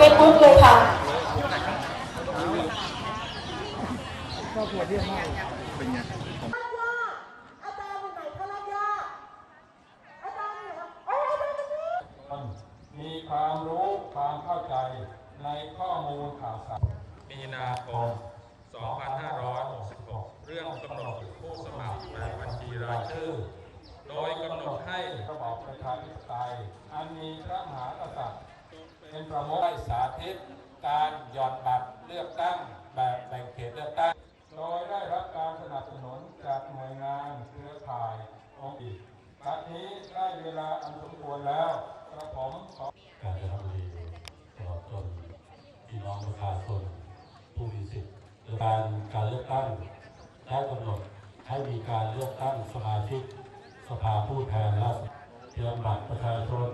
เฟซบุ๊กเลยค่ะอาจารย์อยู่ไหนคะลัญญาอาจารย์อยู่ไหนเอ้ยอาจารย์อยู่นี่มีความรู้ความเข้าใจในข้อมูลข่าวสารมีนาคม2566 เรื่องกำหนดผู้สมัครแบบบัญชีรายชื่อ โดยกำหนดให้ระบอบประชาธิปไตยอันมีพระมหากษัตริย์ เป็นประมุขได้สาธิตการหย่อนบัตรเลือกตั้งแบบแบ่งเขตเลือกตั้ง โดยได้รับการสนับสนุนจากหน่วยงานเครือข่ายองค์อีกบัดนี้ได้เวลาอันสมควรแล้วกระผมขอการจะทำดีตลอดจนพี่น้องประชาชนผู้มีสิทธิ์การการเลือกตั้งได้กำหนดให้มีการเลือกตั้งสมาชิกสภาผู้แทนราษฎรเตรียมบัตรประชาชน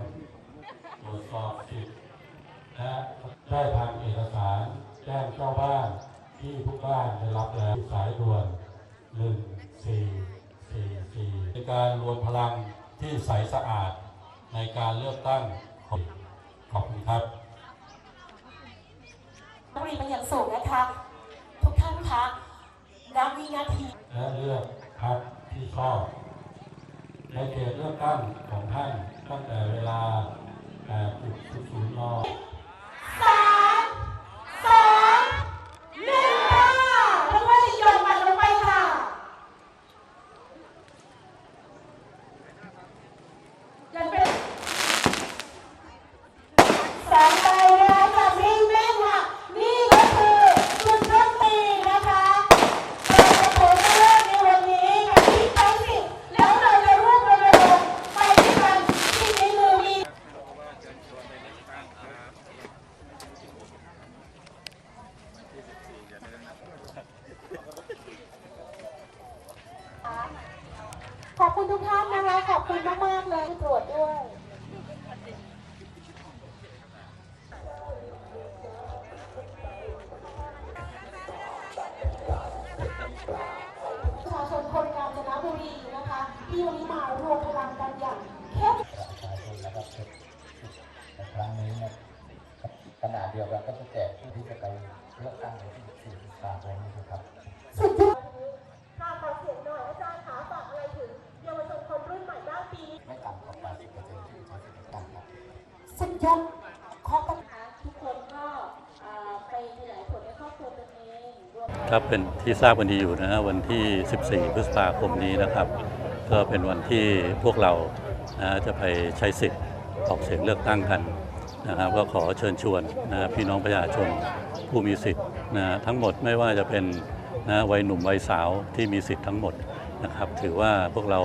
ตรวจสอบสิทธิ์ ได้ทางเอกสาร แจ้งเจ้าบ้านที่ทุกบ้านได้รับแล้วสายด่วน 1444ในการรวมพลังที่ใสสะอาดในการเลือกตั้งของขอบคุณครับนักเรียนเป็นอย่างสูงนะคะ ทุกท่านคะณวินาที และเลือกพรรคที่ชอบในเขตเลือกตั้งของท่านตั้งแต่เวลา8.00น สามสองหนึ่งค่ะแล้วก็จะโยนมันลงไปค่ะ ยันเป็นสามใบแล้วค่ะนิ่งแม่นค่ะ นี่ก็คือจุดเริ่มตีนะคะเราจะโผล่เริ่มในวันนี้กับที่ไปสิแล้วเราจะร่วมรณรงค์ไปด้วยกันที่ในมือมี ขอบคุณทุกท่านนะคะ ขอบคุณมากๆเลยตรวจด้วย สุดยอดขอประทุกคนก็ไปขยายผลในครอบครัวตนเองครับเป็นที่ทราบกันดีอยู่นะฮะวันที่ 14 พฤษภาคมนี้นะครับ ก็เป็นวันที่พวกเรานะจะไปใช้สิทธิ์ออกเสียงเลือกตั้งกันนะครับก็ขอเชิญชวนนะพี่น้องประชาชนผู้มีสิทธิ์นะทั้งหมดไม่ว่าจะเป็นนะวัยหนุ่มวัยสาวที่มีสิทธิ์ทั้งหมดนะครับ ถือว่าพวกเรา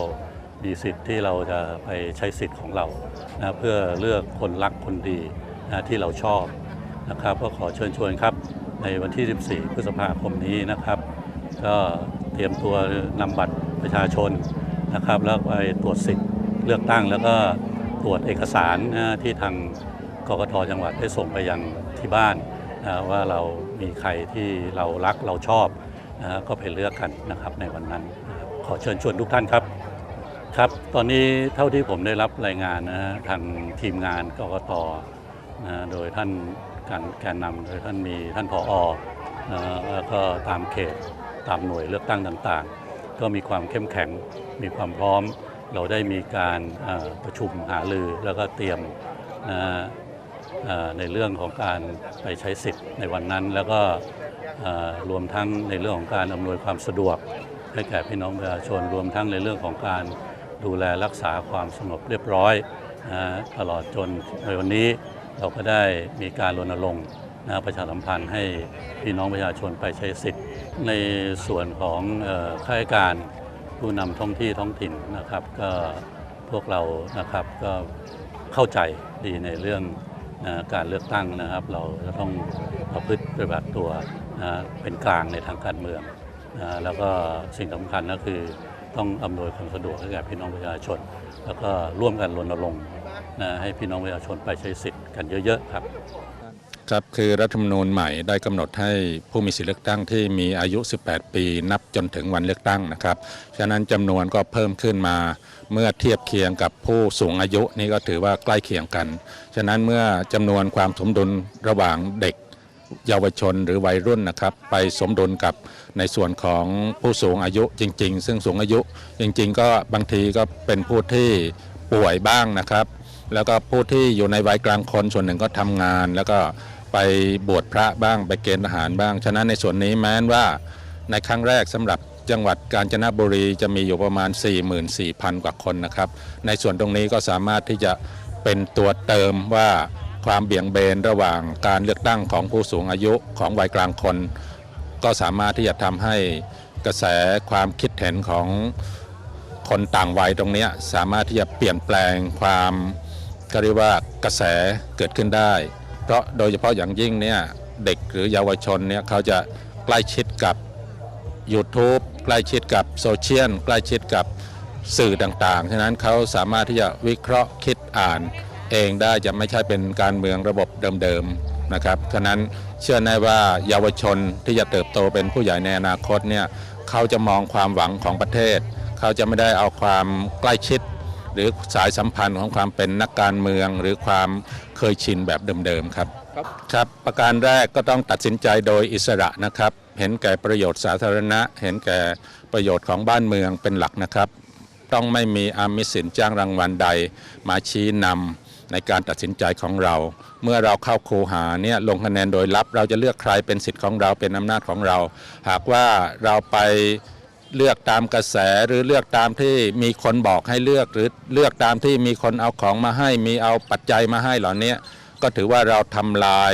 มีสิทธิ์ที่เราจะไปใช้สิทธิ์ของเรานะเพื่อเลือกคนรักคนดีนะที่เราชอบนะครับ ก็ขอเชิญชวนครับ ในวันที่ 14 พฤษภาคมนี้นะครับ ก็เตรียมตัวนำบัตรประชาชนนะครับ แล้วไปตรวจสิทธิ์เลือกตั้ง แล้วก็ตรวจเอกสารนะที่ทางกกตจังหวัดได้ส่งไปยังที่บ้านนะว่าเรามีใครที่เรารักเราชอบนะก็ไปเลือกกันนะครับในวันนั้น ขอเชิญชวนทุกท่านครับ ครับตอนนี้เท่าที่ผมได้รับรายงานนะฮะทางทีมงานกกตนะโดยท่านการแกนนำโดยท่านมีท่านผอนะแล้วก็ตามเขตตามหน่วยเลือกตั้งต่างๆ ก็มีความเข้มแข็งมีความพร้อม เราได้มีการประชุมหารือแล้วก็เตรียมนะในเรื่องของการไปใช้สิทธิ์ในวันนั้น แล้วก็รวมทั้งในเรื่องของการอำนวยความสะดวกให้แก่พี่น้องประชาชนรวมทั้งในเรื่องของการ ดูแลรักษาความสงบเรียบร้อยนะตลอดจนในวันนี้เราก็ได้มีการรณรงค์นะประชาสัมพันธ์ให้พี่น้องประชาชนไปใช้สิทธิ์ ในส่วนของข้าราชการผู้นำท้องที่ท้องถิ่นนะครับ ก็พวกเรานะครับก็เข้าใจดีในเรื่องนะการเลือกตั้งนะครับ เราจะต้องประพฤติปฏิบัติตัวนะเป็นกลางในทางการเมืองนะแล้วก็สิ่งสำคัญก็คือ ต้องอำนวยความสะดวกให้แก่พี่น้องประชาชน แล้วก็ร่วมกันรณรงค์นะให้พี่น้องประชาชนไปใช้สิทธิ์กันเยอะๆครับครับคือรัฐธรรมนูญใหม่ได้กำหนดให้ผู้มีสิทธิเลือกตั้งที่มีอายุ 18 ปี นับจนถึงวันเลือกตั้งนะครับ ฉะนั้นจำนวนก็เพิ่มขึ้นมา เมื่อเทียบเคียงกับผู้สูงอายุนี่ก็ถือว่าใกล้เคียงกัน ฉะนั้นเมื่อจำนวนความสมดุลระหว่างเด็ก เยาวชนหรือวัยรุ่นนะครับ ไปสมดุลกับในส่วนของผู้สูงอายุจริง ๆ ซึ่งสูงอายุจริง ๆ ก็บางทีก็เป็นผู้ที่ป่วยบ้างนะครับ แล้วก็ผู้ที่อยู่ในวัยกลางคนส่วนหนึ่งก็ทำงาน แล้วก็ไปบวชพระบ้างไปเกณฑ์ทหารบ้าง ฉะนั้นในส่วนนี้แม้นว่าในครั้งแรกสำหรับจังหวัดกาญจนบุรีจะมีอยู่ประมาณ 44,000 กว่าคนนะครับ ในส่วนตรงนี้ก็สามารถที่จะเป็นตัวเติมว่า ความเบี่ยงเบนระหว่างการเลือกตั้งของผู้สูงอายุของวัยกลางคน ก็สามารถที่จะทำให้กระแสความคิดเห็นของคนต่างวัยตรงนี้สามารถที่จะเปลี่ยนแปลงความก็เรียกว่ากระแสเกิดขึ้นได้ เพราะโดยเฉพาะอย่างยิ่งเนี่ยเด็กหรือเยาวชนเนี่ยเขาจะใกล้ชิดกับ YouTube ใกล้ชิดกับโซเชียลใกล้ชิดกับสื่อต่างๆ ฉะนั้นเขาสามารถที่จะวิเคราะห์คิดอ่าน เองได้จะไม่ใช่เป็นการเมืองระบบเดิมๆนะครับฉะนั้นเชื่อแน่ว่าเยาวชนที่จะเติบโตเป็นผู้ใหญ่ในอนาคตเนี่ยเขาจะมองความหวังของประเทศ เขาจะไม่ได้เอาความใกล้ชิด หรือสายสัมพันธ์ของความเป็นนักการเมือง หรือความเคยชินแบบเดิมๆครับครับประการแรกก็ต้องตัดสินใจโดยอิสระนะครับ เห็นแก่ประโยชน์สาธารณะ เห็นแก่ประโยชน์ของบ้านเมืองเป็นหลักนะครับ ต้องไม่มีอามิสินจ้างรางวัลใด มาชี้นำ ในการตัดสินใจของเรา เมื่อเราเข้าคูหาเนี่ยลงคะแนนโดยลับ เราจะเลือกใครเป็นสิทธิ์ของเราเป็นอำนาจของเรา หากว่าเราไปเลือกตามกระแสหรือเลือกตามที่มีคนบอกให้เลือกหรือเลือกตามที่มีคนเอาของมาให้มีเอาปัจจัยมาให้เหล่านี้ก็ถือว่าเราทำลาย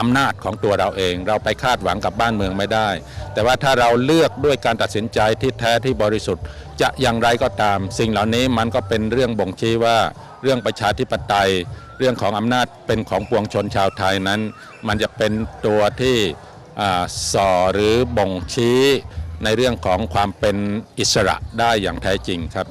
อำนาจของตัวเราเอง เราไปคาดหวังกับบ้านเมืองไม่ได้ แต่ว่าถ้าเราเลือกด้วยการตัดสินใจที่แท้ที่บริสุทธิ์ จะอย่างไรก็ตาม สิ่งเหล่านี้มันก็เป็นเรื่องบ่งชี้ว่าเรื่องประชาธิปไตย เรื่องของอำนาจเป็นของปวงชนชาวไทยนั้น มันจะเป็นตัวที่อ่าส่อหรือบ่งชี้ในเรื่องของความเป็นอิสระได้อย่างแท้จริงครับ